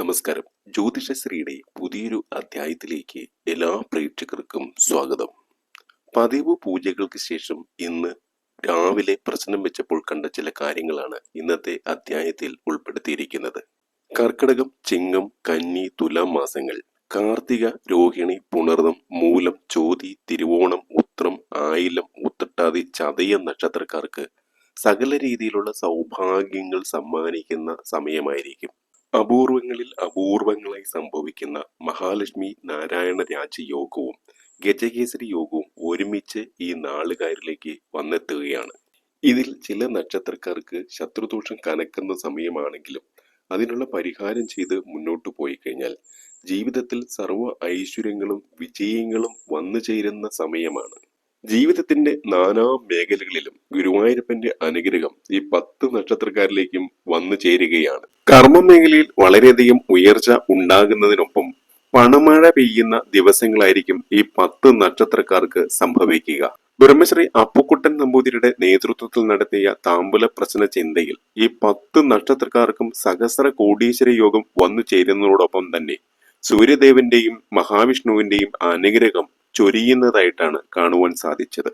നമസ്കാരം. ജ്യോതിഷശ്രീയുടെ പുതിയൊരു അധ്യായത്തിലേക്ക് എല്ലാ പ്രേക്ഷകർക്കും സ്വാഗതം. പതിവ് പൂജകൾക്ക് ശേഷം ഇന്ന് രാവിലെ പ്രശ്നം വെച്ചപ്പോൾ കണ്ട ചില കാര്യങ്ങളാണ് ഇന്നത്തെ അധ്യായത്തിൽ ഉൾപ്പെടുത്തിയിരിക്കുന്നത്. കർക്കിടകം ചിങ്ങം കന്നി തുലാം മാസങ്ങൾ കാർത്തിക രോഹിണി പുണർന്നം മൂലം ചോതി തിരുവോണം ഉത്രം ആയിലം ഉത്തട്ടാതി ചതയ നക്ഷത്രക്കാർക്ക് സകല രീതിയിലുള്ള സൗഭാഗ്യങ്ങൾ സമ്മാനിക്കുന്ന സമയമായിരിക്കും. അപൂർവങ്ങളിൽ അപൂർവങ്ങളായി സംഭവിക്കുന്ന മഹാലക്ഷ്മി നാരായണ രാജയോഗവും ഗജകേസരി യോഗവും ഒരുമിച്ച് ഈ നാളുകാരിലേക്ക് വന്നെത്തുകയാണ്. ഇതിൽ ചില നക്ഷത്രക്കാർക്ക് ശത്രുദോഷം കനക്കുന്ന സമയമാണെങ്കിലും അതിനുള്ള പരിഹാരം ചെയ്ത് മുന്നോട്ടു പോയി കഴിഞ്ഞാൽ ജീവിതത്തിൽ സർവ ഐശ്വര്യങ്ങളും വിജയങ്ങളും വന്നു ചേരുന്ന സമയമാണ്. ജീവിതത്തിന്റെ നാനാ മേഖലകളിലും ഗുരുവായൂരപ്പന്റെ അനുഗ്രഹം ഈ പത്ത് നക്ഷത്രക്കാരിലേക്കും വന്നു ചേരുകയാണ്. കർമ്മ മേഖലയിൽ വളരെയധികം ഉയർച്ച ഉണ്ടാകുന്നതിനൊപ്പം പണമഴ പെയ്യുന്ന ദിവസങ്ങളായിരിക്കും ഈ പത്ത് നക്ഷത്രക്കാർക്ക് സംഭവിക്കുക. ബ്രഹ്മശ്രീ അപ്പുക്കുട്ടൻ നമ്പൂതിരിയുടെ നേതൃത്വത്തിൽ നടത്തിയ താമ്പുല പ്രശ്ന ചിന്തയിൽ ഈ പത്ത് നക്ഷത്രക്കാർക്കും സഹസ്ര കോടീശ്വര യോഗം വന്നു ചേരുന്നതോടൊപ്പം തന്നെ സൂര്യദേവന്റെയും മഹാവിഷ്ണുവിന്റെയും അനുഗ്രഹം ചൊരിയുന്നതായിട്ടാണ് കാണുവാൻ സാധിച്ചത്.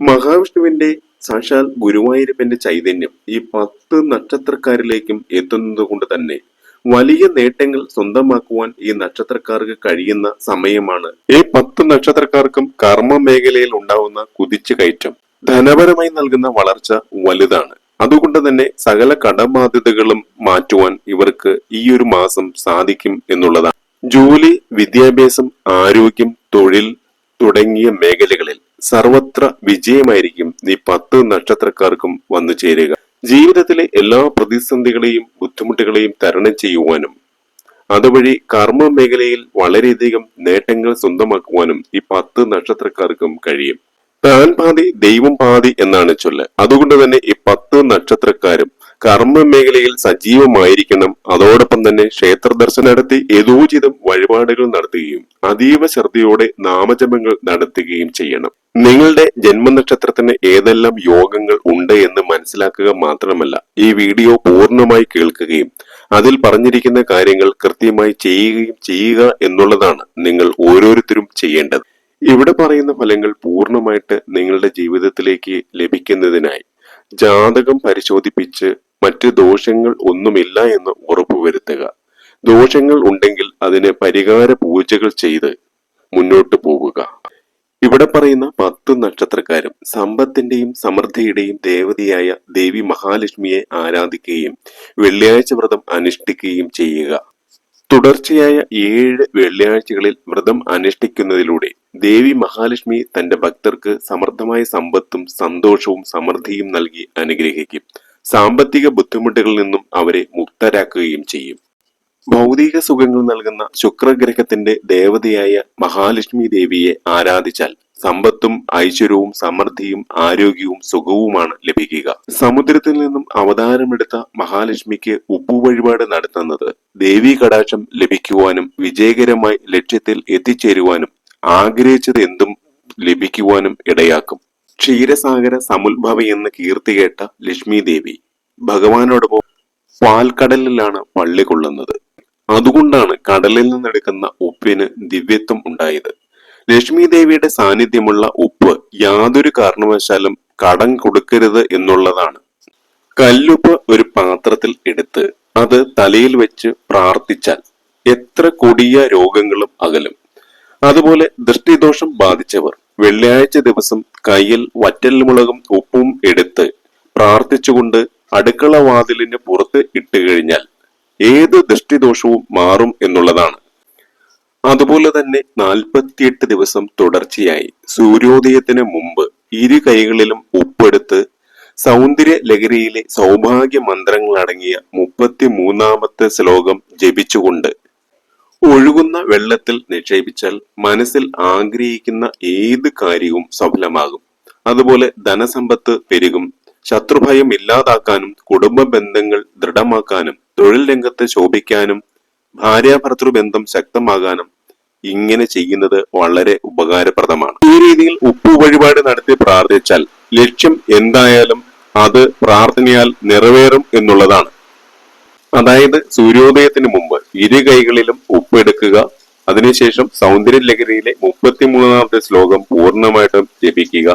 മഹാവിഷ്ണുവിന്റെ സാക്ഷാൽ ഗുരുവായൂരപ്പന്റെ ചൈതന്യം ഈ പത്ത് നക്ഷത്രക്കാരിലേക്കും എത്തുന്നത് കൊണ്ട് തന്നെ വലിയ നേട്ടങ്ങൾ സ്വന്തമാക്കുവാൻ ഈ നക്ഷത്രക്കാർക്ക് കഴിയുന്ന സമയമാണ്. ഈ പത്ത് നക്ഷത്രക്കാർക്കും കർമ്മ മേഖലയിൽ ഉണ്ടാവുന്ന കുതിച്ചു കയറ്റം ധനപരമായി നൽകുന്ന വളർച്ച വലുതാണ്. അതുകൊണ്ട് തന്നെ സകല കടബാധ്യതകളും മാറ്റുവാൻ ഇവർക്ക് ഈ ഒരു മാസം സാധിക്കും എന്നുള്ളതാണ്. ജോലി വിദ്യാഭ്യാസം ആരോഗ്യം തൊഴിൽ തുടങ്ങിയ മേഖലകളിൽ സർവത്ര വിജയമായിരിക്കും ഈ പത്ത് നക്ഷത്രക്കാർക്കും വന്നു ചേരുക. ജീവിതത്തിലെ എല്ലാ പ്രതിസന്ധികളെയും ബുദ്ധിമുട്ടുകളെയും തരണം ചെയ്യുവാനും അതുവഴി കർമ്മ മേഖലയിൽ വളരെയധികം നേട്ടങ്ങൾ സ്വന്തമാക്കുവാനും ഈ പത്ത് നക്ഷത്രക്കാർക്കും കഴിയും. താൻ പാതി ദൈവം പാതി എന്നാണ് ചൊല്ല്. അതുകൊണ്ട് തന്നെ ഈ പത്ത് നക്ഷത്രക്കാരും കർമ്മ മേഖലയിൽ സജീവമായിരിക്കണം. അതോടൊപ്പം തന്നെ ക്ഷേത്ര ദർശനം നടത്തി യഥോചിതം വഴിപാടുകൾ നടത്തുകയും അതീവ ശ്രദ്ധയോടെ നാമജപങ്ങൾ നടത്തുകയും ചെയ്യണം. നിങ്ങളുടെ ജന്മനക്ഷത്രത്തിന് ഏതെല്ലാം യോഗങ്ങൾ ഉണ്ട് എന്ന് മനസ്സിലാക്കുക മാത്രമല്ല ഈ വീഡിയോ പൂർണമായി കേൾക്കുകയും അതിൽ പറഞ്ഞിരിക്കുന്ന കാര്യങ്ങൾ കൃത്യമായി ചെയ്യുകയും ചെയ്യുക എന്നുള്ളതാണ് നിങ്ങൾ ഓരോരുത്തരും ചെയ്യേണ്ടത്. ഇവിടെ പറയുന്ന ഫലങ്ങൾ പൂർണമായിട്ട് നിങ്ങളുടെ ജീവിതത്തിലേക്ക് ലഭിക്കുന്നതിനായി ജാതകം പരിശോധിപ്പിച്ച് മറ്റ് ദോഷങ്ങൾ ഒന്നുമില്ല എന്ന് ഉറപ്പുവരുത്തുക ദോഷങ്ങൾ ഉണ്ടെങ്കിൽ അതിന് പരിഹാര പൂജകൾ ചെയ്ത് മുന്നോട്ട് പോവുക. ഇവിടെ പറയുന്ന പത്ത് നക്ഷത്രക്കാരും സമ്പത്തിന്റെയും സമൃദ്ധിയുടെയും ദേവതയായ ദേവി മഹാലക്ഷ്മിയെ ആരാധിക്കുകയും വെള്ളിയാഴ്ച വ്രതം അനുഷ്ഠിക്കുകയും ചെയ്യുക. തുടർച്ചയായ ഏഴ് വെള്ളിയാഴ്ചകളിൽ വ്രതം അനുഷ്ഠിക്കുന്നതിലൂടെ ദേവി മഹാലക്ഷ്മി തന്റെ ഭക്തർക്ക് സമർത്ഥമായ സമ്പത്തും സന്തോഷവും സമൃദ്ധിയും നൽകി അനുഗ്രഹിക്കും. സാമ്പത്തിക ബുദ്ധിമുട്ടുകളിൽ നിന്നും അവരെ മുക്തരാക്കുകയും ചെയ്യും. ഭൗതിക സുഖങ്ങൾ നൽകുന്ന ശുക്രഗ്രഹത്തിന്റെ ദേവതയായ മഹാലക്ഷ്മി ദേവിയെ ആരാധിച്ചാൽ സമ്പത്തും ഐശ്വര്യവും സമൃദ്ധിയും ആരോഗ്യവും സുഖവുമാണ് ലഭിക്കുക. സമുദ്രത്തിൽ നിന്നും അവതാരമെടുത്ത മഹാലക്ഷ്മിക്ക് ഉപ്പു വഴിപാട് നടത്തുന്നത് ദേവീ കടാക്ഷം ലഭിക്കുവാനും വിജയകരമായി ലക്ഷ്യത്തിൽ എത്തിച്ചേരുവാനും ആഗ്രഹിച്ചത് എന്തും ലഭിക്കുവാനും ഇടയാക്കും. ക്ഷീരസാഗര സമുദ്ഭവ എന്ന് കീർത്തി കേട്ട ലക്ഷ്മി ദേവി ഭഗവാനോടൊപ്പം പാൽക്കടലിലാണ് പള്ളി കൊള്ളുന്നത്. അതുകൊണ്ടാണ് കടലിൽ നിന്നെടുക്കുന്ന ഉപ്പിന് ദിവ്യത്വം ഉണ്ടായത്. ലക്ഷ്മി ദേവിയുടെ സാന്നിധ്യമുള്ള ഉപ്പ് യാതൊരു കാരണവശാലും കടം കൊടുക്കരുത് എന്നുള്ളതാണ്. കല്ലുപ്പ് ഒരു പാത്രത്തിൽ എടുത്ത് അത് തലയിൽ വെച്ച് പ്രാർത്ഥിച്ചാൽ എത്ര കൊടിയ രോഗങ്ങളും അകലും. അതുപോലെ ദൃഷ്ടിദോഷം ബാധിച്ചവർ വെള്ളിയാഴ്ച ദിവസം കയ്യിൽ വറ്റൽമുളകും ഉപ്പും എടുത്ത് പ്രാർത്ഥിച്ചുകൊണ്ട് അടുക്കള വാതിലിന് പുറത്ത് ഇട്ട് കഴിഞ്ഞാൽ ഏത് ദൃഷ്ടിദോഷവും മാറും എന്നുള്ളതാണ്. അതുപോലെ തന്നെ നാൽപ്പത്തിയെട്ട് ദിവസം തുടർച്ചയായി. സൂര്യോദയത്തിന് മുമ്പ് ഇരു കൈകളിലും ഉപ്പെടുത്ത് സൗന്ദര്യ ലഹരിയിലെ സൗഭാഗ്യ മന്ത്രങ്ങൾ അടങ്ങിയ മുപ്പത്തി മൂന്നാമത്തെ ശ്ലോകം ജപിച്ചുകൊണ്ട് ഒഴുകുന്ന വെള്ളത്തിൽ നിക്ഷേപിച്ചാൽ മനസ്സിൽ ആഗ്രഹിക്കുന്ന ഏത് കാര്യവും സഫലമാകും. അതുപോലെ ധനസമ്പത്ത് പെരുകും. ശത്രുഭയം ഇല്ലാതാക്കാനും കുടുംബ ബന്ധങ്ങൾ ദൃഢമാക്കാനും തൊഴിൽ രംഗത്ത് ശോഭിക്കാനും ഭാര്യാഭർത്തൃ ബന്ധം ശക്തമാകാനും ഇങ്ങനെ ചെയ്യുന്നത് വളരെ ഉപകാരപ്രദമാണ്. ഈ രീതിയിൽ ഉപ്പു വഴിപാട് നടത്തി പ്രാർത്ഥിച്ചാൽ ലക്ഷ്യം എന്തായാലും അത് പ്രാർത്ഥനയാൽ നിറവേറും എന്നുള്ളതാണ്. അതായത് സൂര്യോദയത്തിന് മുമ്പ് ഇരു കൈകളിലും ഉപ്പെടുക്കുക അതിനുശേഷം സൗന്ദര്യ ലഹരിയിലെ മുപ്പത്തിമൂന്നാമത്തെ ശ്ലോകം പൂർണമായിട്ടും ജപിക്കുക.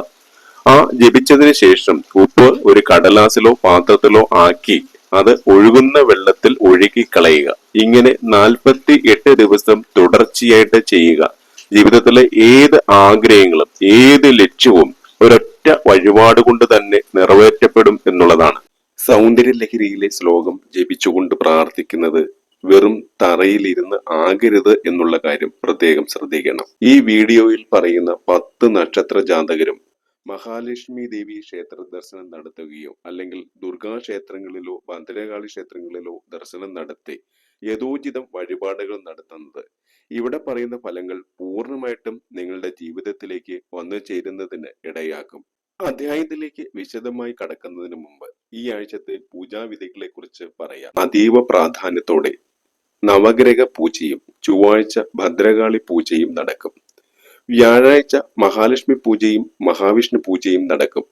ആ ജപിച്ചതിന് ശേഷം ഉപ്പ് ഒരു കടലാസിലോ പാത്രത്തിലോ ആക്കി അത് ഒഴുകുന്ന വെള്ളത്തിൽ ഒഴുകി കളയുക ഇങ്ങനെ നാൽപ്പത്തി എട്ട് ദിവസം തുടർച്ചയായിട്ട് ചെയ്യുക. ജീവിതത്തിലെ ഏത് ആഗ്രഹങ്ങളും ഏത് ലക്ഷ്യവും ഒരൊറ്റ വഴിപാട് കൊണ്ട് തന്നെ നിറവേറ്റപ്പെടും എന്നുള്ളതാണ്. സൗന്ദര്യ ലഹരിയിലെ ശ്ലോകം ജപിച്ചുകൊണ്ട് പ്രാർത്ഥിക്കുന്നത് വെറും തറയിലിരുന്ന് ആകരുത് എന്നുള്ള കാര്യം പ്രത്യേകം ശ്രദ്ധിക്കണം. ഈ വീഡിയോയിൽ പറയുന്ന പത്ത് നക്ഷത്ര ജാതകരും മഹാലക്ഷ്മി ദേവി ക്ഷേത്ര ദർശനം നടത്തുകയോ അല്ലെങ്കിൽ ദുർഗാ ക്ഷേത്രങ്ങളിലോ ഭദ്രകാളി ക്ഷേത്രങ്ങളിലോ ദർശനം നടത്തി യഥോചിതം വഴിപാടുകൾ നടത്തുന്നത്. ഇവിടെ പറയുന്ന ഫലങ്ങൾ പൂർണമായിട്ടും നിങ്ങളുടെ ജീവിതത്തിലേക്ക് വന്നു ചേരുന്നതിന് ഇടയാക്കും. അധ്യായത്തിലേക്ക് വിശദമായി കടക്കുന്നതിന് മുമ്പ് ഈ ആഴ്ചത്തെ പൂജാവിധികളെ കുറിച്ച് പറയാം. അതീവ പ്രാധാന്യത്തോടെ നവഗ്രഹ പൂജയും ചൊവ്വാഴ്ച ഭദ്രകാളി പൂജയും നടക്കും. വ്യാഴാഴ്ച മഹാലക്ഷ്മി പൂജയും മഹാവിഷ്ണു പൂജയും നടക്കും.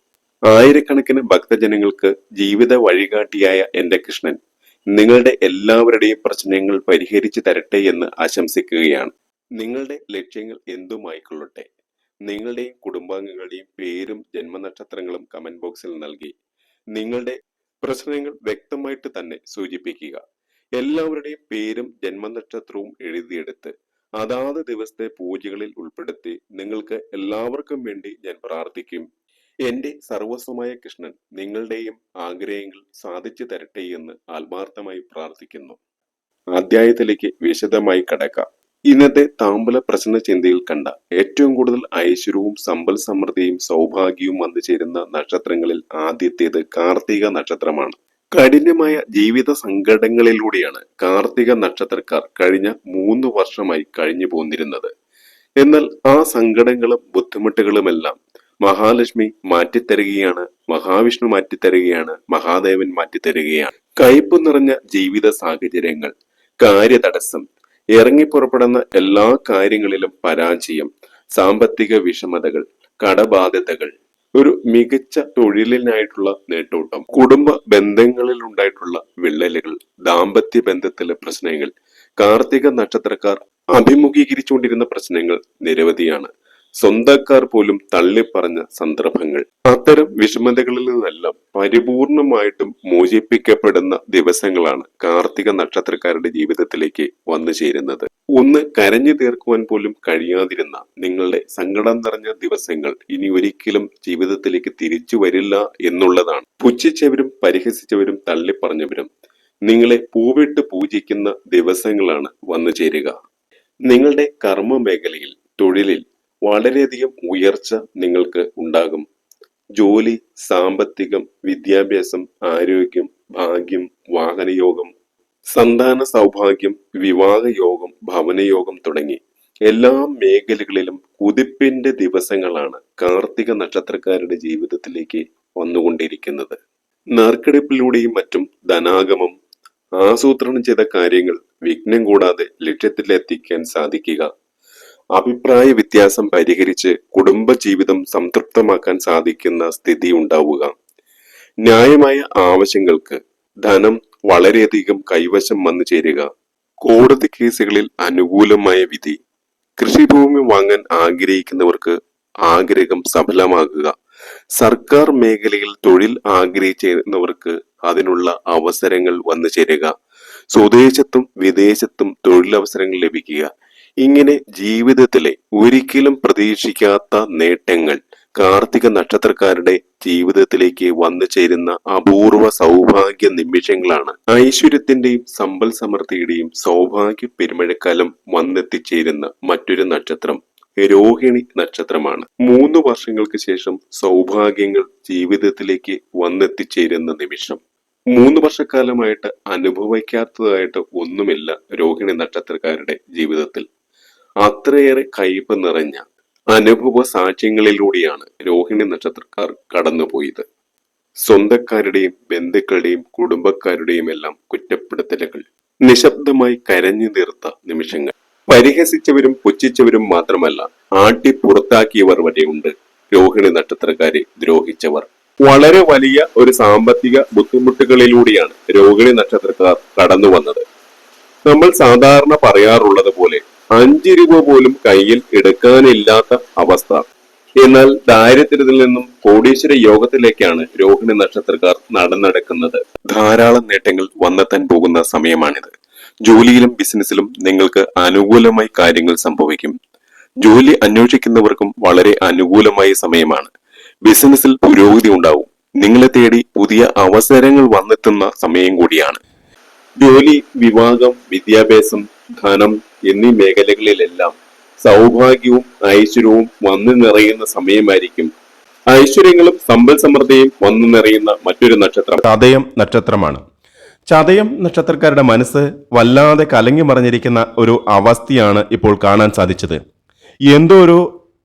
ആയിരക്കണക്കിന് ഭക്തജനങ്ങൾക്ക് ജീവിത വഴികാട്ടിയായ എന്റെ കൃഷ്ണൻ നിങ്ങളുടെ എല്ലാവരുടെയും പ്രശ്നങ്ങൾ പരിഹരിച്ചു തരട്ടെ എന്ന് ആശംസിക്കുകയാണ്. നിങ്ങളുടെ ലക്ഷ്യങ്ങൾ എന്തുമായിക്കൊള്ളട്ടെ? നിങ്ങളുടെയും കുടുംബാംഗങ്ങളുടെയും പേരും ജന്മനക്ഷത്രങ്ങളും കമന്റ് ബോക്സിൽ നൽകി. നിങ്ങളുടെ പ്രശ്നങ്ങൾ വ്യക്തമായിട്ട് തന്നെ സൂചിപ്പിക്കുക. എല്ലാവരുടെയും പേരും ജന്മനക്ഷത്രവും എഴുതിയെടുത്ത് അതാത് ദിവസത്തെ പൂജകളിൽ ഉൾപ്പെടുത്തി നിങ്ങൾക്ക് എല്ലാവർക്കും വേണ്ടി ഞാൻ പ്രാർത്ഥിക്കും. എന്റെ സർവസ്വമായ കൃഷ്ണൻ നിങ്ങളുടെയും ആഗ്രഹങ്ങൾ സാധിച്ചു തരട്ടെ എന്ന് ആത്മാർത്ഥമായി പ്രാർത്ഥിക്കുന്നു. അധ്യായത്തിലേക്ക് വിശദമായി കടക്കാം. ഇന്നത്തെ താമ്പല പ്രശ്ന ചിന്തയിൽ കണ്ട ഏറ്റവും കൂടുതൽ ഐശ്വര്യവും സമ്പൽ സമൃദ്ധിയും സൗഭാഗ്യവും വന്നു ചേരുന്ന നക്ഷത്രങ്ങളിൽ ആദ്യത്തേത് കാർത്തിക നക്ഷത്രമാണ്. കഠിനമായ ജീവിത സങ്കടങ്ങളിലൂടെയാണ് കാർത്തിക നക്ഷത്രക്കാർ കഴിഞ്ഞ മൂന്ന് വർഷമായി കഴിഞ്ഞു പോന്നിരുന്നത്. എന്നാൽ ആ സങ്കടങ്ങളും ബുദ്ധിമുട്ടുകളുമെല്ലാം മഹാലക്ഷ്മി മാറ്റിത്തരുകയാണ് മഹാവിഷ്ണു മാറ്റിത്തരുകയാണ് മഹാദേവൻ മാറ്റിത്തരുകയാണ്. കയ്പ് നിറഞ്ഞ ജീവിത സാഹചര്യങ്ങൾ കാര്യതടസ്സം ഇറങ്ങിപ്പുറപ്പെടുന്ന എല്ലാ കാര്യങ്ങളിലും പരാജയം സാമ്പത്തിക വിഷമതകൾ കടബാധ്യതകൾ ഒരു മികച്ച തൊഴിലിനായിട്ടുള്ള നേട്ടോട്ടം. കുടുംബ ബന്ധങ്ങളിൽ ഉണ്ടായിട്ടുള്ള വിള്ളലുകൾ ദാമ്പത്യ ബന്ധത്തിലെ പ്രശ്നങ്ങൾ കാർത്തിക നക്ഷത്രക്കാർ അഭിമുഖീകരിച്ചുകൊണ്ടിരുന്ന പ്രശ്നങ്ങൾ നിരവധിയാണ്. സ്വന്തക്കാർ പോലും തള്ളിപ്പറഞ്ഞ സന്ദർഭങ്ങൾ. അത്തരം വിഷമതകളിൽ നിന്നെല്ലാം പരിപൂർണമായിട്ടും മോചിപ്പിക്കപ്പെടുന്ന ദിവസങ്ങളാണ് കാർത്തിക നക്ഷത്രക്കാരുടെ ജീവിതത്തിലേക്ക് വന്നു ചേരുന്നത്. ഒന്ന് കരഞ്ഞു തീർക്കുവാൻ പോലും കഴിയാതിരുന്ന നിങ്ങളുടെ സങ്കടം നിറഞ്ഞ ദിവസങ്ങൾ ഇനി ഒരിക്കലും ജീവിതത്തിലേക്ക് തിരിച്ചു വരില്ല എന്നുള്ളതാണ്. പുച്ഛിച്ചവരും പരിഹസിച്ചവരും തള്ളിപ്പറഞ്ഞവരും നിങ്ങളെ പൂവിട്ട് പൂജിക്കുന്ന ദിവസങ്ങളാണ് വന്നു ചേരുക. നിങ്ങളുടെ കർമ്മ മേഖലയിൽ തൊഴിലിൽ വളരെയധികം ഉയർച്ച നിങ്ങൾക്ക് ഉണ്ടാകും. ജോലി സാമ്പത്തികം വിദ്യാഭ്യാസം ആരോഗ്യം ഭാഗ്യം വാഹനയോഗം സന്താന സൗഭാഗ്യം വിവാഹയോഗം ഭവനയോഗം തുടങ്ങി എല്ലാ മേഖലകളിലും കുതിപ്പിന്റെ ദിവസങ്ങളാണ് കാർത്തിക നക്ഷത്രക്കാരുടെ ജീവിതത്തിലേക്ക് വന്നുകൊണ്ടിരിക്കുന്നത്. നറുക്കെടുപ്പിലൂടെയും മറ്റും ധനാഗമം ആസൂത്രണം ചെയ്ത കാര്യങ്ങൾ വിഘ്നം കൂടാതെ ലക്ഷ്യത്തിലെത്തിക്കാൻ സാധിക്കുക. അഭിപ്രായ വ്യത്യാസം പരിഹരിച്ച് കുടുംബജീവിതം സംതൃപ്തമാക്കാൻ സാധിക്കുന്ന സ്ഥിതി ഉണ്ടാവുക. ന്യായമായ ആവശ്യങ്ങൾക്ക് ധനം വളരെയധികം കൈവശം വന്നു ചേരുക. കോടതി കേസുകളിൽ അനുകൂലമായ വിധി. കൃഷിഭൂമി വാങ്ങാൻ ആഗ്രഹിക്കുന്നവർക്ക് ആഗ്രഹം സഫലമാകുക. സർക്കാർ മേഖലയിൽ തൊഴിൽ ആഗ്രഹിച്ചിരുന്നവർക്ക് അതിനുള്ള അവസരങ്ങൾ വന്നു ചേരുക. സ്വദേശത്തും വിദേശത്തും തൊഴിലവസരങ്ങൾ ലഭിക്കുക. ഇങ്ങനെ ജീവിതത്തിലെ ഒരിക്കലും പ്രതീക്ഷിക്കാത്ത നേട്ടങ്ങൾ കാർത്തിക നക്ഷത്രക്കാരുടെ ജീവിതത്തിലേക്ക് വന്നു ചേരുന്ന അപൂർവ സൗഭാഗ്യ നിമിഷങ്ങളാണ്. ഐശ്വര്യത്തിന്റെയും സമ്പൽ സമൃദ്ധിയുടെയും സൗഭാഗ്യ പെരുമഴക്കാലം വന്നെത്തിച്ചേരുന്ന മറ്റൊരു നക്ഷത്രം രോഹിണി നക്ഷത്രമാണ്. മൂന്ന് വർഷങ്ങൾക്ക് ശേഷം സൗഭാഗ്യങ്ങൾ ജീവിതത്തിലേക്ക് വന്നെത്തിച്ചേരുന്ന നിമിഷം. മൂന്ന് വർഷക്കാലമായിട്ട് അനുഭവിക്കാത്തതായിട്ട് ഒന്നുമില്ല രോഹിണി നക്ഷത്രക്കാരുടെ ജീവിതത്തിൽ. അത്രയേറെ കയ്പ് നിറഞ്ഞ അനുഭവ സാക്ഷ്യങ്ങളിലൂടെയാണ് രോഹിണി നക്ഷത്രക്കാർ കടന്നുപോയത്. സ്വന്തക്കാരുടെയും ബന്ധുക്കളുടെയും കുടുംബക്കാരുടെയും എല്ലാം കുറ്റപ്പെടുത്തലുകൾ നിശബ്ദമായി കരഞ്ഞു തീർത്ത നിമിഷങ്ങൾ. പരിഹസിച്ചവരും പുച്ഛിച്ചവരും മാത്രമല്ല ആട്ടി പുറത്താക്കിയവർ വരെയുണ്ട് രോഹിണി നക്ഷത്രക്കാരെ ദ്രോഹിച്ചവർ. വളരെ വലിയ ഒരു സാമ്പത്തിക ബുദ്ധിമുട്ടുകളിലൂടെയാണ് രോഹിണി നക്ഷത്രക്കാർ കടന്നു വന്നത് നമ്മൾ സാധാരണ പറയാറുള്ളത് പോലെ അഞ്ച് രൂപ പോലും കയ്യിൽ എടുക്കാനില്ലാത്ത അവസ്ഥ. എന്നാൽ ദാരിദ്ര്യത്തിൽ നിന്നും കോടീശ്വര യോഗത്തിലേക്കാണ് രോഹിണി നക്ഷത്രക്കാർ നടന്നെടുക്കുന്നത്. ധാരാളം നേട്ടങ്ങൾ വന്നെത്താൻ പോകുന്ന സമയമാണിത്. ജോലിയിലും ബിസിനസ്സിലും നിങ്ങൾക്ക് അനുകൂലമായി കാര്യങ്ങൾ സംഭവിക്കും. ജോലി അന്വേഷിക്കുന്നവർക്കും വളരെ അനുകൂലമായ സമയമാണ്. ബിസിനസ്സിൽ പുരോഗതി ഉണ്ടാവും. നിങ്ങളെ തേടി പുതിയ അവസരങ്ങൾ വന്നെത്തുന്ന സമയം കൂടിയാണ്. ജോലി വിവാഹം വിദ്യാഭ്യാസം ധനം എന്നീ മേഖലകളിലെല്ലാം സൗഭാഗ്യവും ഐശ്വര്യവും വന്നു നിറയുന്ന സമയമായിരിക്കും. ഐശ്വര്യങ്ങളും സമ്പൽ സമൃദ്ധിയും വന്നു നിറയുന്ന മറ്റൊരു നക്ഷത്രം. ചതയം നക്ഷത്രമാണ്. ചതയം നക്ഷത്രക്കാരുടെ മനസ്സ് വല്ലാതെ കലങ്ങി മറിഞ്ഞിരിക്കുന്ന ഒരു അവസ്ഥയാണ് ഇപ്പോൾ കാണാൻ സാധിച്ചത്. എന്തോ ഒരു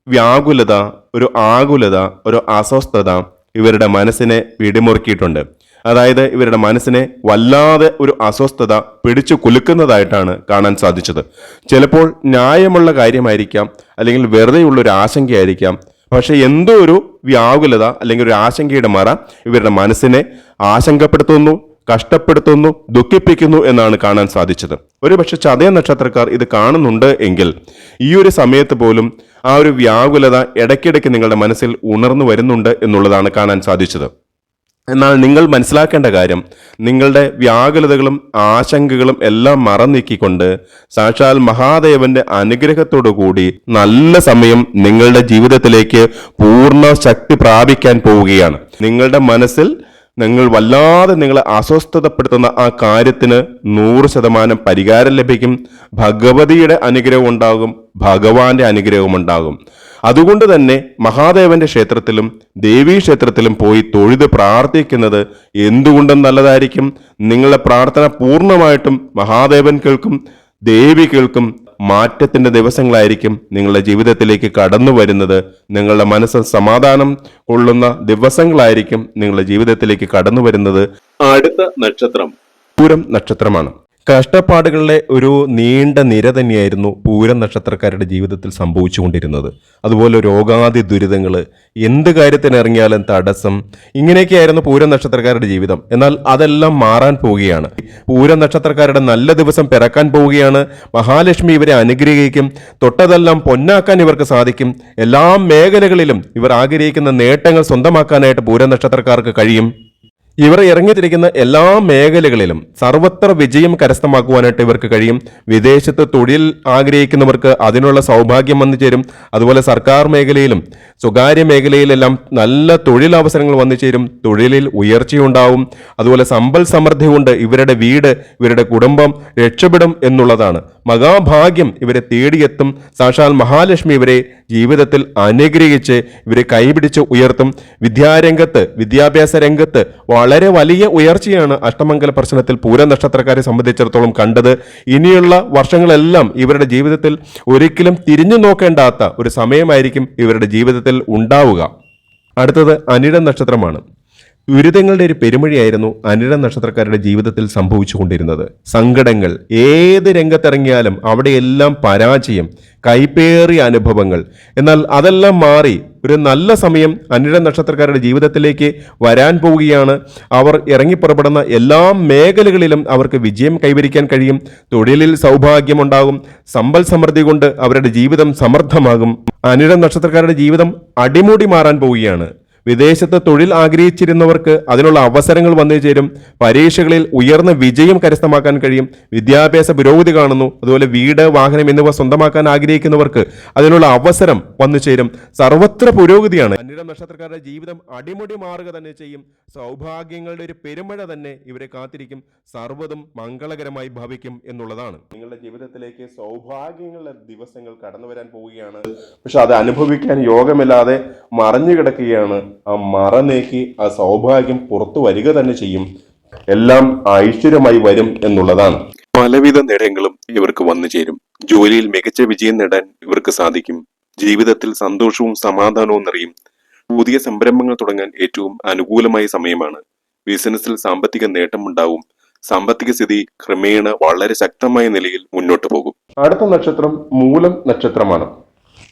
വ്യാകുലത ഒരു ആകുലത ഒരു അസ്വസ്ഥത ഇവരുടെ മനസ്സിനെ പിടിമുറുക്കിയിട്ടുണ്ട്. അതായത് ഇവരുടെ മനസ്സിനെ വല്ലാതെ ഒരു അസ്വസ്ഥത പിടിച്ചു കുലുക്കുന്നതായിട്ടാണ് കാണാൻ സാധിച്ചത്. ചിലപ്പോൾ ന്യായമുള്ള കാര്യമായിരിക്കാം അല്ലെങ്കിൽ വെറുതെയുള്ള ഒരു ആശങ്കയായിരിക്കാം. പക്ഷെ എന്തോ ഒരു വ്യാകുലത അല്ലെങ്കിൽ ഒരു ആശങ്കയുടെ മറ ഇവരുടെ മനസ്സിനെ ആശങ്കപ്പെടുത്തുന്നു കഷ്ടപ്പെടുത്തുന്നു ദുഃഖിപ്പിക്കുന്നു എന്നാണ് കാണാൻ സാധിച്ചത്. ഒരുപക്ഷെ ചതയ നക്ഷത്രക്കാർ ഇത് കാണുന്നുണ്ട് എങ്കിൽ ഈ ഒരു സമയത്ത് പോലും ആ ഒരു വ്യാകുലത ഇടയ്ക്കിടയ്ക്ക് നിങ്ങളുടെ മനസ്സിൽ ഉണർന്നു വരുന്നുണ്ട് എന്നുള്ളതാണ് കാണാൻ സാധിച്ചത്. എന്നാൽ നിങ്ങൾ മനസ്സിലാക്കേണ്ട കാര്യം നിങ്ങളുടെ വ്യാകുലതകളും ആശങ്കകളും എല്ലാം മറന്നീക്കിക്കൊണ്ട് സാക്ഷാൽ മഹാദേവന്റെ കൂടി നല്ല സമയം നിങ്ങളുടെ ജീവിതത്തിലേക്ക് പൂർണ ശക്തി പ്രാപിക്കാൻ പോവുകയാണ്. നിങ്ങളുടെ മനസ്സിൽ നിങ്ങൾ വല്ലാതെ നിങ്ങളെ അസ്വസ്ഥതപ്പെടുത്തുന്ന ആ കാര്യത്തിന് നൂറ് ശതമാനം പരിഹാരം ലഭിക്കും. ഭഗവതിയുടെ അനുഗ്രഹം ഉണ്ടാകും ഭഗവാന്റെ അനുഗ്രഹം ഉണ്ടാകും. അതുകൊണ്ട് തന്നെ മഹാദേവന്റെ ക്ഷേത്രത്തിലും ദേവീ ക്ഷേത്രത്തിലും പോയി തൊഴുത് പ്രാർത്ഥിക്കുന്നത് എന്തുകൊണ്ടും നല്ലതായിരിക്കും. നിങ്ങളുടെ പ്രാർത്ഥന പൂർണമായിട്ടും മഹാദേവൻ കേൾക്കും ദേവി കേൾക്കും മാറ്റത്തിന്റെ ദിവസങ്ങളായിരിക്കും നിങ്ങളുടെ ജീവിതത്തിലേക്ക് കടന്നു വരുന്നത്. നിങ്ങളുടെ മനസ്സ് സമാധാനം കൊള്ളുന്ന ദിവസങ്ങളായിരിക്കും നിങ്ങളുടെ ജീവിതത്തിലേക്ക് കടന്നു വരുന്നത്. അടുത്ത നക്ഷത്രം. പൂരം നക്ഷത്രമാണ്. കഷ്ടപ്പാടുകളുടെ ഒരു നീണ്ട നിര തന്നെയായിരുന്നു പൂരം നക്ഷത്രക്കാരുടെ ജീവിതത്തിൽ സംഭവിച്ചുകൊണ്ടിരുന്നത്. അതുപോലെ രോഗാതി ദുരിതങ്ങൾ എന്ത് കാര്യത്തിനിറങ്ങിയാലും തടസ്സം ഇങ്ങനെയൊക്കെയായിരുന്നു പൂരം നക്ഷത്രക്കാരുടെ ജീവിതം. എന്നാൽ അതെല്ലാം മാറാൻ പോവുകയാണ്. പൂരം നക്ഷത്രക്കാരുടെ നല്ല ദിവസം പിറക്കാൻ പോവുകയാണ്. മഹാലക്ഷ്മി ഇവരെ അനുഗ്രഹിക്കും. തൊട്ടതെല്ലാം പൊന്നാക്കാൻ ഇവർക്ക് സാധിക്കും. എല്ലാ മേഖലകളിലും ഇവർ ആഗ്രഹിക്കുന്ന നേട്ടങ്ങൾ സ്വന്തമാക്കാനായിട്ട് പൂരം നക്ഷത്രക്കാർക്ക് കഴിയും. ഇവർ ഇറങ്ങിത്തിരിക്കുന്ന എല്ലാ മേഖലകളിലും സർവത്ര വിജയം കരസ്ഥമാക്കുവാനായിട്ട് ഇവർക്ക് കഴിയും. വിദേശത്ത് തൊഴിൽ ആഗ്രഹിക്കുന്നവർക്ക് അതിനുള്ള സൗഭാഗ്യം വന്നു ചേരും. അതുപോലെ സർക്കാർ മേഖലയിലും സ്വകാര്യ മേഖലയിലെല്ലാം നല്ല തൊഴിലവസരങ്ങൾ വന്നു ചേരും. തൊഴിലിൽ ഉയർച്ചയുണ്ടാവും. അതുപോലെ സമ്പൽ സമൃദ്ധി കൊണ്ട് ഇവരുടെ വീട് ഇവരുടെ കുടുംബം രക്ഷപ്പെടും എന്നുള്ളതാണ്. മഹാഭാഗ്യം ഇവരെ തേടിയെത്തും. സാക്ഷാൽ മഹാലക്ഷ്മി ഇവരെ ജീവിതത്തിൽ അനുഗ്രഹിച്ച് ഇവരെ കൈപിടിച്ച് ഉയർത്തും. വിദ്യാരംഗത്ത് വിദ്യാഭ്യാസ രംഗത്ത് വളരെ വലിയ ഉയർച്ചയാണ് അഷ്ടമംഗല പ്രശ്നത്തിൽ പൂര നക്ഷത്രക്കാരെ സംബന്ധിച്ചിടത്തോളം കണ്ടത്. ഇനിയുള്ള വർഷങ്ങളെല്ലാം ഇവരുടെ ജീവിതത്തിൽ ഒരിക്കലും തിരിഞ്ഞു നോക്കേണ്ടാത്ത ഒരു സമയമായിരിക്കും ഇവരുടെ ജീവിതത്തിൽ ഉണ്ടാവുക. അടുത്തത് അനിട നക്ഷത്രമാണ് ദുരിതങ്ങളുടെ ഒരു പെരുമഴയായിരുന്നു അനിഴ നക്ഷത്രക്കാരുടെ ജീവിതത്തിൽ സംഭവിച്ചുകൊണ്ടിരുന്നത്. സങ്കടങ്ങൾ ഏത് രംഗത്തിറങ്ങിയാലും അവിടെയെല്ലാം പരാജയം കൈപ്പേറിയ അനുഭവങ്ങൾ. എന്നാൽ അതെല്ലാം മാറി ഒരു നല്ല സമയം അനിഴ നക്ഷത്രക്കാരുടെ ജീവിതത്തിലേക്ക് വരാൻ പോവുകയാണ്. അവർ ഇറങ്ങിപ്പുറപ്പെടുന്ന എല്ലാ മേഖലകളിലും അവർക്ക് വിജയം കൈവരിക്കാൻ കഴിയും. തൊഴിലിൽ സൗഭാഗ്യമുണ്ടാകും. സമ്പൽ സമൃദ്ധി കൊണ്ട് അവരുടെ ജീവിതം സമർത്ഥമാകും അനിഴ നക്ഷത്രക്കാരുടെ ജീവിതം അടിമുടി മാറാൻ പോവുകയാണ്. വിദേശത്ത് തൊഴിൽ ആഗ്രഹിച്ചിരുന്നവർക്ക് അതിനുള്ള അവസരങ്ങൾ വന്നു ചേരും. പരീക്ഷകളിൽ ഉയർന്ന വിജയം കരസ്ഥമാക്കാൻ കഴിയും. വിദ്യാഭ്യാസ പുരോഗതി കാണുന്നു. അതുപോലെ വീട് വാഹനം എന്നിവ സ്വന്തമാക്കാൻ ആഗ്രഹിക്കുന്നവർക്ക് അതിനുള്ള അവസരം വന്നു ചേരും. സർവത്ര പുരോഗതിയാണ്. അന്യ നക്ഷത്രക്കാരുടെ ജീവിതം അടിമുടി മാറുക തന്നെ ചെയ്യും. സൗഭാഗ്യങ്ങളുടെ ഒരു പെരുമഴ തന്നെ ഇവരെ കാത്തിരിക്കും. സർവതും മംഗളകരമായി ഭവിക്കും എന്നുള്ളതാണ്. നിങ്ങളുടെ ജീവിതത്തിലേക്ക് സൗഭാഗ്യങ്ങളുടെ ദിവസങ്ങൾ കടന്നു വരാൻ പോവുകയാണ്. പക്ഷെ അത് അനുഭവിക്കാൻ യോഗമില്ലാതെ മറഞ്ഞു കിടക്കുകയാണ് ആ മറ നീക്കി ആ സൗഭാഗ്യം പുറത്തു വരിക തന്നെ ചെയ്യും. എല്ലാം ഐശ്വര്യമായി വരും എന്നുള്ളതാണ്. പലവിധ നേടങ്ങളും ഇവർക്ക് വന്നു ചേരും. ജോലിയിൽ മികച്ച വിജയം നേടാൻ ഇവർക്ക് സാധിക്കും. ജീവിതത്തിൽ സന്തോഷവും സമാധാനവും നിറയും. പുതിയ സംരംഭങ്ങൾ തുടങ്ങാൻ ഏറ്റവും അനുകൂലമായ സമയമാണ്. ബിസിനസ്സിൽ സാമ്പത്തിക നേട്ടമുണ്ടാവും സാമ്പത്തിക സ്ഥിതി ക്രമേണ വളരെ ശക്തമായ നിലയിൽ മുന്നോട്ട് പോകും. അടുത്ത നക്ഷത്രം മൂലം നക്ഷത്രമാണ്.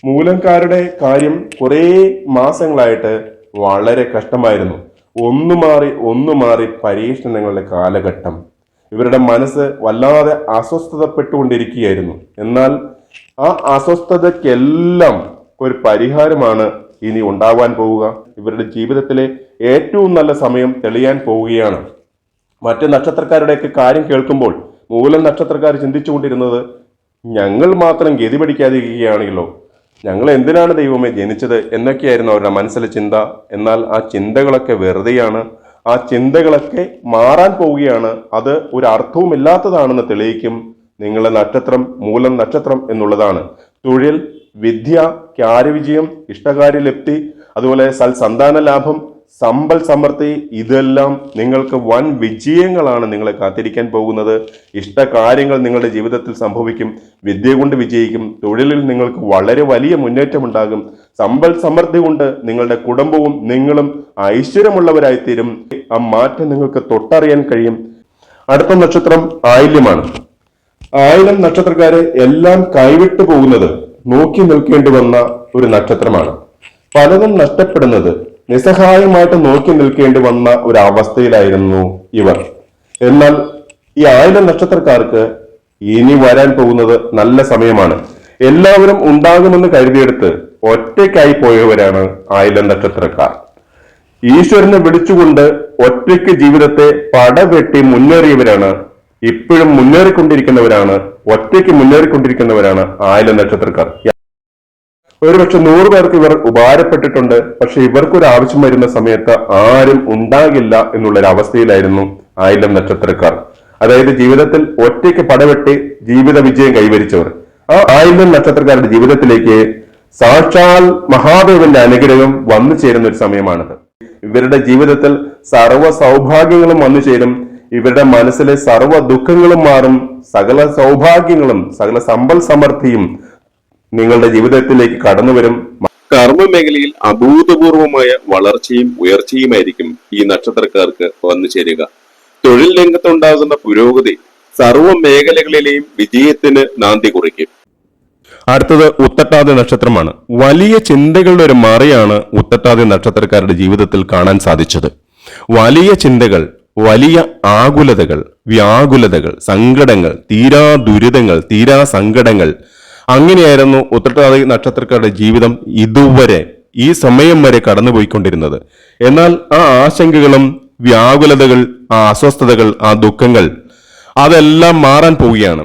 മൂലംകാരുടെ കാര്യം കുറേ മാസങ്ങളായിട്ട് വളരെ കഷ്ടമായിരുന്നു. ഒന്നു മാറി ഒന്നു മാറി പരീക്ഷണങ്ങളുടെ കാലഘട്ടം. ഇവരുടെ മനസ്സ് വല്ലാതെ അസ്വസ്ഥതപ്പെട്ടുകൊണ്ടിരിക്കുകയായിരുന്നു. എന്നാൽ ആ അസ്വസ്ഥതയ്ക്കെല്ലാം ഒരു പരിഹാരമാണ് ഇനി ഉണ്ടാവാൻ പോവുക. ഇവരുടെ ജീവിതത്തിലെ ഏറ്റവും നല്ല സമയം തെളിയാൻ പോവുകയാണ്. മറ്റു നക്ഷത്രക്കാരുടെയൊക്കെ കാര്യം കേൾക്കുമ്പോൾ മൂലം നക്ഷത്രക്കാർ ചിന്തിച്ചുകൊണ്ടിരുന്നത് ഞങ്ങൾ മാത്രം ഗതി പഠിക്കാതിരിക്കുകയാണല്ലോ. ഞങ്ങൾ എന്തിനാണ് ദൈവമേ ജനിച്ചത് എന്നൊക്കെയായിരുന്നു അവരുടെ മനസ്സിലെ ചിന്ത. എന്നാൽ ആ ചിന്തകളൊക്കെ വെറുതെയാണ്. ആ ചിന്തകളൊക്കെ മാറാൻ പോവുകയാണ്. അത് ഒരു അർത്ഥവുമില്ലാത്തതാണെന്ന് തെളിയിക്കും. നിങ്ങളുടെ നക്ഷത്രം മൂലം നക്ഷത്രം എന്നുള്ളതാണ്. തൊഴിൽ വിദ്യ കാര്യവിജയം ഇഷ്ടകാര്യലബ്ധി അതുപോലെ സൽസന്താന ലാഭം സമ്പൽ സമൃദ്ധി ഇതെല്ലാം നിങ്ങൾക്ക് വൻ വിജയങ്ങളാണ് നിങ്ങളെ കാത്തിരിക്കാൻ പോകുന്നത്. ഇഷ്ട കാര്യങ്ങൾ നിങ്ങളുടെ ജീവിതത്തിൽ സംഭവിക്കും വിദ്യ കൊണ്ട് വിജയിക്കും തൊഴിലിൽ നിങ്ങൾക്ക് വളരെ വലിയ മുന്നേറ്റമുണ്ടാകും. സമ്പൽ സമൃദ്ധി കൊണ്ട് നിങ്ങളുടെ കുടുംബവും നിങ്ങളും ഐശ്വര്യമുള്ളവരായി ഐശ്വര്യമുള്ളവരായിത്തീരും. ആ മാറ്റം നിങ്ങൾക്ക് തൊട്ടറിയാൻ കഴിയും. അടുത്ത നക്ഷത്രം ആയില്യമാണ്. ആയിരം നക്ഷത്രക്കാരെ എല്ലാം കൈവിട്ടു പോകുന്നത് നോക്കി നിൽക്കേണ്ടി വന്ന ഒരു നക്ഷത്രമാണ്. പലതും നഷ്ടപ്പെടുന്നത് നിസ്സഹായമായിട്ട് നോക്കി നിൽക്കേണ്ടി വന്ന ഒരു അവസ്ഥയിലായിരുന്നു ഇവർ. എന്നാൽ ഈ ആയിരം നക്ഷത്രക്കാർക്ക് ഇനി വരാൻ പോകുന്നത് നല്ല സമയമാണ്. എല്ലാവരും ഉണ്ടാകുമെന്ന് കരുതിയെടുത്ത് ഒറ്റയ്ക്കായി പോയവരാണ് ആയിരം നക്ഷത്രക്കാർ. ഈശ്വരനെ വിളിച്ചുകൊണ്ട് ഒറ്റയ്ക്ക് ജീവിതത്തെ പടവെട്ടി മുന്നേറിയവരാണ് ഇപ്പോഴും മുന്നേറിക്കൊണ്ടിരിക്കുന്നവരാണ് ഒറ്റയ്ക്ക് മുന്നേറിക്കൊണ്ടിരിക്കുന്നവരാണ് ആയിരം നക്ഷത്രക്കാർ. ഒരുപക്ഷെ നൂറ് പേർക്ക് ഇവർ ഉപകാരപ്പെട്ടിട്ടുണ്ട്. പക്ഷെ ഇവർക്കൊരു ആവശ്യം വരുന്ന സമയത്ത് ആരും ഉണ്ടാകില്ല എന്നുള്ളൊരു അവസ്ഥയിലായിരുന്നു ആയിരം നക്ഷത്രക്കാർ. അതായത് ജീവിതത്തിൽ ഒറ്റയ്ക്ക് പടവെട്ടി ജീവിത വിജയം കൈവരിച്ചവർ. ആ ആയിരം നക്ഷത്രക്കാരുടെ ജീവിതത്തിലേക്ക് സാക്ഷാൽ മഹാദേവന്റെ അനുഗ്രഹം വന്നു ചേരുന്ന ഒരു സമയമാണിത്. ഇവരുടെ ജീവിതത്തിൽ സർവ സൗഭാഗ്യങ്ങളും വന്നു ചേരും. ഇവരുടെ മനസ്സിലെ സർവ ദുഃഖങ്ങളും മാറും. സകല സൗഭാഗ്യങ്ങളും സകല സമ്പൽ സമൃദ്ധിയും നിങ്ങളുടെ ജീവിതത്തിലേക്ക് കടന്നു വരും കർമ്മ മേഖലയിൽ അഭൂതപൂർവമായ വളർച്ചയും ഉയർച്ചയുമായിരിക്കും ഈ നക്ഷത്രക്കാർക്ക് വന്നു ചേരുക. തൊഴിൽ രംഗത്തുണ്ടാകുന്ന പുരോഗതി സർവ മേഖലകളിലെയും വിജയത്തിന് നാന്തി കുറിക്കും. അടുത്തത് ഉത്തട്ടാതി നക്ഷത്രമാണ്. വലിയ ചിന്തകളുടെ ഒരു മറയാണ് ഉത്തട്ടാതി നക്ഷത്രക്കാരുടെ ജീവിതത്തിൽ കാണാൻ സാധിച്ചത്. വലിയ ചിന്തകൾ വലിയ ആകുലതകൾ വ്യാകുലതകൾ സങ്കടങ്ങൾ തീരാ ദുരിതങ്ങൾ തീരാ സങ്കടങ്ങൾ അങ്ങനെയായിരുന്നു ഉത്രട്ടാതി നക്ഷത്രക്കാരുടെ ജീവിതം ഇതുവരെ ഈ സമയം വരെ കടന്നുപോയിക്കൊണ്ടിരുന്നത്. എന്നാൽ ആ ആശങ്കകളും വ്യാകുലതകൾ ആ അസ്വസ്ഥതകൾ ആ ദുഃഖങ്ങൾ അതെല്ലാം മാറാൻ പോവുകയാണ്.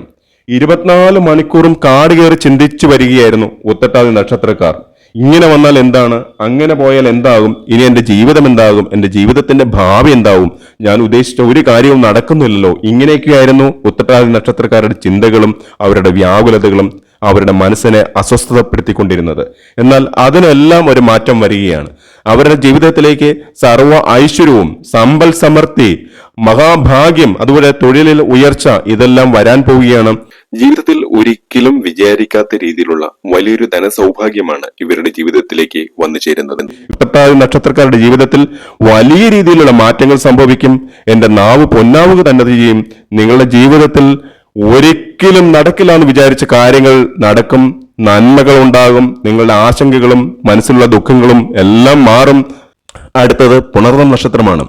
ഇരുപത്തിനാല് മണിക്കൂറും കാട് കയറി ചിന്തിച്ചു വരികയായിരുന്നു ഉത്തട്ടാതി നക്ഷത്രക്കാർ. ഇങ്ങനെ വന്നാൽ എന്താണ്? അങ്ങനെ പോയാൽ എന്താകും? ഇനി എന്റെ ജീവിതം എന്താകും? എന്റെ ജീവിതത്തിന്റെ ഭാവി എന്താകും ഞാൻ ഉദ്ദേശിച്ച ഒരു കാര്യവും നടക്കുന്നില്ലല്ലോ. ഇങ്ങനെയൊക്കെയായിരുന്നു ഉത്തട്ടാതി നക്ഷത്രക്കാരുടെ ചിന്തകളും അവരുടെ വ്യാകുലതകളും അവരുടെ മനസ്സിനെ അസ്വസ്ഥതപ്പെടുത്തിക്കൊണ്ടിരുന്നത്. എന്നാൽ അതിനെല്ലാം ഒരു മാറ്റം വരികയാണ്. അവരുടെ ജീവിതത്തിലേക്ക് സർവ ഐശ്വര്യവും സമ്പൽ സമൃദ്ധി മഹാഭാഗ്യം അതുപോലെ തൊഴിലിൽ ഉയർച്ച ഇതെല്ലാം വരാൻ പോവുകയാണ്. ജീവിതത്തിൽ ഒരിക്കലും വിചാരിക്കാത്ത രീതിയിലുള്ള വലിയൊരു ധനസൗഭാഗ്യമാണ് ഇവരുടെ ജീവിതത്തിലേക്ക് വന്നു ചേരുന്നത്. ഇപ്പത്താറ് നക്ഷത്രക്കാരുടെ ജീവിതത്തിൽ വലിയ രീതിയിലുള്ള മാറ്റങ്ങൾ സംഭവിക്കും. എന്റെ നാവ് പൊന്നാവുക തന്നെ ചെയ്യും. നിങ്ങളുടെ ജീവിതത്തിൽ ഒരിക്കലും നടക്കില്ല എന്ന് വിചാരിച്ച കാര്യങ്ങൾ നടക്കും നന്മകൾ ഉണ്ടാകും നിങ്ങളുടെ ആശങ്കകളും മനസ്സിലുള്ള ദുഃഖങ്ങളും എല്ലാം മാറും. അടുത്തത് പുണർന്നം നക്ഷത്രമാണ്.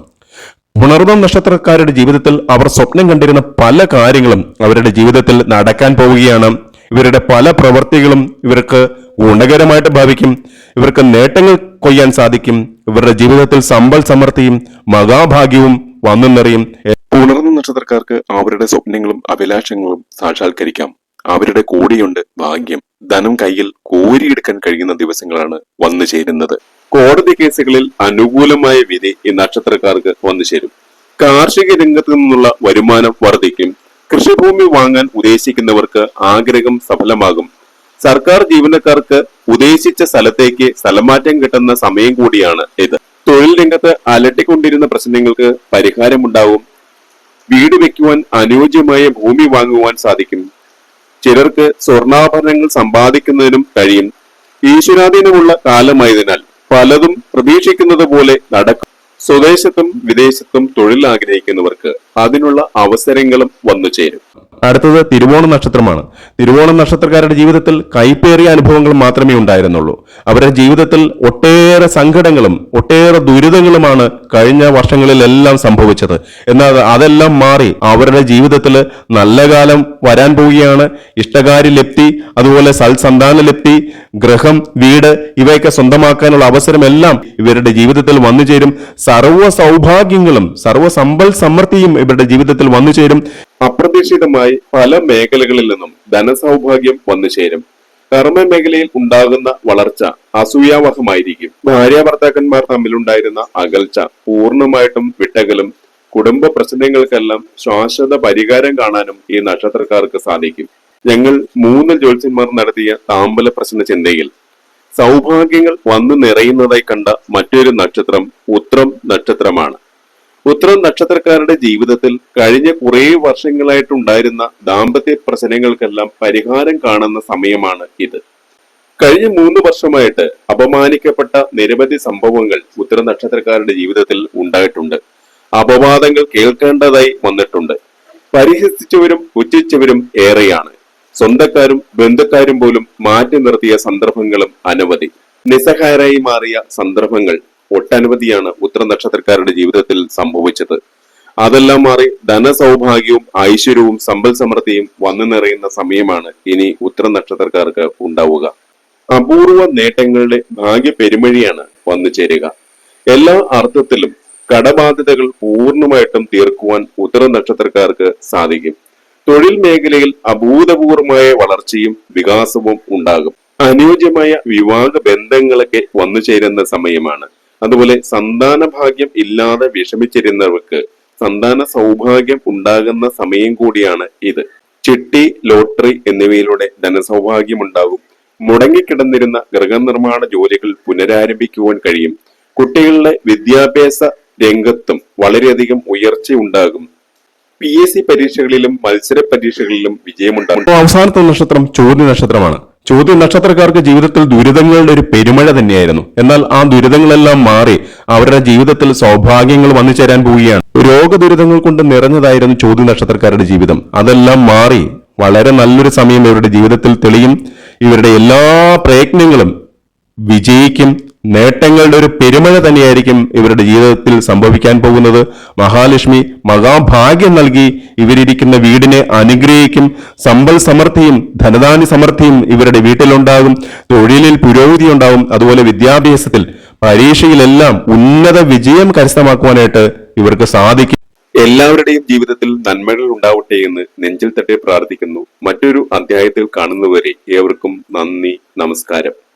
പുണർന്നം നക്ഷത്രക്കാരുടെ ജീവിതത്തിൽ അവർ സ്വപ്നം കണ്ടിരുന്ന പല കാര്യങ്ങളും അവരുടെ ജീവിതത്തിൽ നടക്കാൻ പോവുകയാണ്. ഇവരുടെ പല പ്രവൃത്തികളും ഇവർക്ക് ഗുണകരമായിട്ട് ഭാവിക്കും. ഇവർക്ക് നേട്ടങ്ങൾ കൊയ്യാൻ സാധിക്കും. ഇവരുടെ ജീവിതത്തിൽ സമ്പൽ സമൃദ്ധിയും മഹാഭാഗ്യവും വന്നു നിറയും ഉണർന്ന നക്ഷത്രക്കാർക്ക് അവരുടെ സ്വപ്നങ്ങളും അഭിലാഷങ്ങളും സാക്ഷാത്കരിക്കാം. അവരുടെ കൂടെയുണ്ട് ഭാഗ്യം. ധനം കയ്യിൽ കോരിയെടുക്കാൻ കഴിയുന്ന ദിവസങ്ങളാണ് വന്നു ചേരുന്നത്. കോടതി കേസുകളിൽ അനുകൂലമായ വിധി ഈ നക്ഷത്രക്കാർക്ക് വന്നു ചേരും. കാർഷിക രംഗത്ത് നിന്നുള്ള വരുമാനം വർദ്ധിക്കും. കൃഷിഭൂമി വാങ്ങാൻ ഉദ്ദേശിക്കുന്നവർക്ക് ആഗ്രഹം സഫലമാകും. സർക്കാർ ജീവനക്കാർക്ക് ഉദ്ദേശിച്ച സ്ഥലത്തേക്ക് സ്ഥലമാറ്റം കിട്ടുന്ന സമയം കൂടിയാണ് ഇത്. തൊഴിൽ രംഗത്ത് അലട്ടിക്കൊണ്ടിരുന്ന പ്രശ്നങ്ങൾക്ക് പരിഹാരമുണ്ടാവും വീട് വെക്കുവാൻ അനുയോജ്യമായ ഭൂമി വാങ്ങുവാൻ സാധിക്കും. ചിലർക്ക് സ്വർണാഭരണങ്ങൾ സമ്പാദിക്കുന്നതിനും കഴിയും. ഈശ്വരാധീനമുള്ള കാലമായതിനാൽ പലതും പ്രതീക്ഷിക്കുന്നത് പോലെ നടക്കും. സ്വദേശത്തും വിദേശത്തും തൊഴിൽ ആഗ്രഹിക്കുന്നവർക്ക് അതിനുള്ള അവസരങ്ങളും വന്നു ചേരും. അടുത്തത് തിരുവോണ നക്ഷത്രമാണ്. തിരുവോണ നക്ഷത്രക്കാരുടെ ജീവിതത്തിൽ കൈപ്പേറിയ അനുഭവങ്ങൾ മാത്രമേ ഉണ്ടായിരുന്നുള്ളൂ. അവരുടെ ജീവിതത്തിൽ ഒട്ടേറെ സങ്കടങ്ങളും ഒട്ടേറെ ദുരിതങ്ങളുമാണ് കഴിഞ്ഞ വർഷങ്ങളിലെല്ലാം സംഭവിച്ചത്. എന്നാൽ അതെല്ലാം മാറി അവരുടെ ജീവിതത്തിൽ നല്ല കാലം വരാൻ പോവുകയാണ്. ഇഷ്ടകാരി ലപ്തി അതുപോലെ സൽസന്താന ലപ്തി ഗ്രഹം വീട് ഇവയൊക്കെ സ്വന്തമാക്കാനുള്ള അവസരമെല്ലാം ഇവരുടെ ജീവിതത്തിൽ വന്നു ചേരും. സർവ സൗഭാഗ്യങ്ങളും സർവ സമ്പൽ സമൃദ്ധിയും ഇവരുടെ ജീവിതത്തിൽ വന്നു ചേരും. അപ്രതീക്ഷിതമായി പല മേഖലകളിൽ നിന്നും ധനസൗഭാഗ്യം വന്നു ചേരും. കർമ്മ മേഖലയിൽ ഉണ്ടാകുന്ന വളർച്ച അസൂയാവഹമായിരിക്കും. ഭാര്യ ഭർത്താക്കന്മാർ തമ്മിലുണ്ടായിരുന്ന അകൽച്ച പൂർണമായിട്ടും വിട്ടകലും കുടുംബ പ്രശ്നങ്ങൾക്കെല്ലാം ശാശ്വത പരിഹാരം കാണാനും ഈ നക്ഷത്രക്കാർക്ക് സാധിക്കും. ഞങ്ങൾ മൂന്ന് ജ്യോത്സ്യന്മാർ നടത്തിയ താമ്പല പ്രശ്ന ചിന്തയിൽ സൗഭാഗ്യങ്ങൾ വന്നു നിറയുന്നതായി കണ്ട മറ്റൊരു നക്ഷത്രം ഉത്രം നക്ഷത്രമാണ്. ഉത്രം നക്ഷത്രക്കാരുടെ ജീവിതത്തിൽ കഴിഞ്ഞ കുറേ വർഷങ്ങളായിട്ടുണ്ടായിരുന്ന ദാമ്പത്യ പ്രശ്നങ്ങൾക്കെല്ലാം പരിഹാരം കാണുന്ന സമയമാണ് ഇത്. കഴിഞ്ഞ മൂന്ന് വർഷമായിട്ട് അപമാനിക്കപ്പെട്ട നിരവധി സംഭവങ്ങൾ ഉത്തര നക്ഷത്രക്കാരുടെ ജീവിതത്തിൽ ഉണ്ടായിട്ടുണ്ട്. അപവാദങ്ങൾ കേൾക്കേണ്ടതായി വന്നിട്ടുണ്ട്. പരിഹസിച്ചവരും പുച്ഛിച്ചവരും ഏറെയാണ്. സ്വന്തക്കാരും ബന്ധുക്കാരും പോലും മാറ്റി നിർത്തിയ സന്ദർഭങ്ങളും അനവധി. നിസ്സഹായരായി മാറിയ സന്ദർഭങ്ങൾ ഒട്ടനവധിയാണ് ഉത്തര നക്ഷത്രക്കാരുടെ ജീവിതത്തിൽ സംഭവിച്ചത്. അതെല്ലാം മാറി ധനസൗഭാഗ്യവും ഐശ്വര്യവും സമ്പൽ സമൃദ്ധിയും വന്നു നിറയുന്ന സമയമാണ് ഇനി ഉത്തര നക്ഷത്രക്കാർക്ക് ഉണ്ടാവുക. അപൂർവ നേട്ടങ്ങളുടെ ഭാഗ്യ പെരുമഴിയാണ് വന്നു ചേരുക. എല്ലാ അർത്ഥത്തിലും കടബാധ്യതകൾ പൂർണമായിട്ടും തീർക്കുവാൻ ഉത്തര നക്ഷത്രക്കാർക്ക് സാധിക്കും. തൊഴിൽ മേഖലയിൽ അഭൂതപൂർവമായ വളർച്ചയും വികാസവും ഉണ്ടാകും. അനുയോജ്യമായ വിവാഹ ബന്ധങ്ങളൊക്കെ വന്നു ചേരുന്ന സമയമാണ്. അതുപോലെ സന്താന ഭാഗ്യം ഇല്ലാതെ വിഷമിച്ചിരുന്നവർക്ക് സന്താന സൗഭാഗ്യം ഉണ്ടാകുന്ന സമയം കൂടിയാണ് ഇത്. ചിട്ടി ലോട്ടറി എന്നിവയിലൂടെ ധനസൗഭാഗ്യം ഉണ്ടാകും. മുടങ്ങിക്കിടന്നിരുന്ന ഗൃഹനിർമ്മാണ ജോലികൾ പുനരാരംഭിക്കുവാൻ കഴിയും. കുട്ടികളുടെ വിദ്യാഭ്യാസ രംഗത്തും വളരെയധികം ഉയർച്ച ഉണ്ടാകും പി എസ് സി പരീക്ഷകളിലും മത്സര പരീക്ഷകളിലും വിജയമുണ്ടാകും. അവസാനത്തെ നക്ഷത്രം ചോദ്യ നക്ഷത്രമാണ്. ചോദ്യ നക്ഷത്രക്കാർക്ക് ജീവിതത്തിൽ ദുരിതങ്ങളുടെ ഒരു പെരുമഴ തന്നെയായിരുന്നു. എന്നാൽ ആ ദുരിതങ്ങളെല്ലാം മാറി അവരുടെ ജീവിതത്തിൽ സൗഭാഗ്യങ്ങൾ വന്നു ചേരാൻ പോവുകയാണ്. രോഗദുരിതങ്ങൾ കൊണ്ട് നിറഞ്ഞതായിരുന്നു ചോദ്യ നക്ഷത്രക്കാരുടെ ജീവിതം. അതെല്ലാം മാറി വളരെ നല്ലൊരു സമയം ഇവരുടെ ജീവിതത്തിൽ തെളിയും. ഇവരുടെ എല്ലാ പ്രയത്നങ്ങളും വിജയിക്കും. നേട്ടങ്ങളുടെ ഒരു പെരുമഴ തന്നെയായിരിക്കും ഇവരുടെ ജീവിതത്തിൽ സംഭവിക്കാൻ പോകുന്നത്. മഹാലക്ഷ്മി മഹാഭാഗ്യം നൽകി ഇവരിയ്ക്കുന്ന വീടിനെ അനുഗ്രഹിക്കും. സമ്പൽ സമൃദ്ധിയും ധനധാന്യ സമൃദ്ധിയും ഇവരുടെ വീട്ടിലുണ്ടാകും. തൊഴിലിൽ പുരോഗതി ഉണ്ടാകും. അതുപോലെ വിദ്യാഭ്യാസത്തിൽ പരീക്ഷയിലെല്ലാം ഉന്നത വിജയം കരസ്ഥമാക്കുവാനായിട്ട് ഇവർക്ക് സാധിക്കും. എല്ലാവരുടെയും ജീവിതത്തിൽ നന്മകൾ ഉണ്ടാവട്ടെ എന്ന് നെഞ്ചിൽ തട്ടി പ്രാർത്ഥിക്കുന്നു. മറ്റൊരു അധ്യായത്തിൽ കാണുന്നവരെ ഏവർക്കും നന്ദി നമസ്കാരം.